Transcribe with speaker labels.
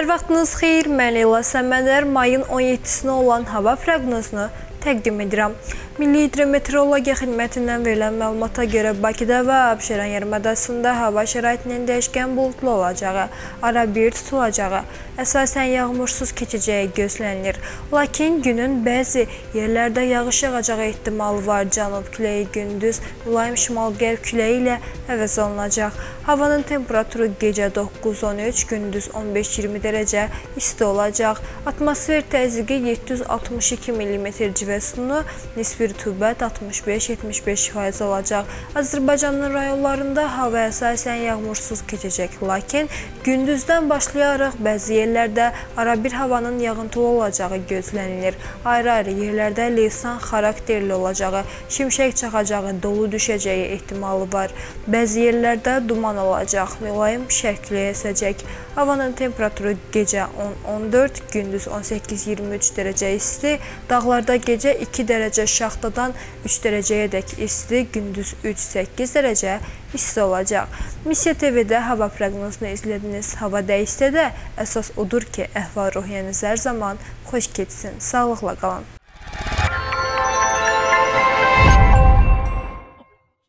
Speaker 1: Hər vaxtınız xeyir, mən Leyla Səmədər mayın 17-sinə olan hava proqnozunu təqdim edirəm. Milli Hidrometeorologiya Xidmətindən verilən məlumata görə Bakıda və Abşeron yarımadasında hava şəraitinin dəyişkən buludlu olacağı, arabir tutulacağı, əsasən yağmursuz keçəcəyi gözlənilir. Lakin günün bəzi yerlərdə yağış yağacağı ehtimalı var. Cənub küləyi gündüz mülayim şimal-qərb küləyi ilə əvəz olunacaq. Havanın temperaturu gecə 9-13, gündüz 15-20 dərəcə isti olacaq. Atmosfer təzyiqi 762 mm civə nisbi rütubət 65-75% olacaq. Azərbaycanın rayonlarında hava əsasən yağmursuz keçəcək, lakin gündüzdən başlayaraq bəzi yerlərdə arabir havanın yağıntılı olacağı gözlənilir. Ayrı-ayrı yerlərdə leysan xarakterli olacağı, şimşək çaxacağı, dolu düşəcəyi ehtimalı var. Bəzi yerlərdə duman olacaq, mülayim şərqli əsəcək. Havanın temperaturu gecə 10-14, gündüz 18-23 dərəcə isti, dağlarda gecə 2 dərəcə şaxtadan 3 dərəcəyədək isti, gündüz 3-8 dərəcə isti olacaq. Misiya TV-də hava proqnozunu izlədiniz. Hava dəyişsə də əsas odur ki, əhval-ruhiyyəniz hər zaman xoş keçsin. Sağlıqla qalın.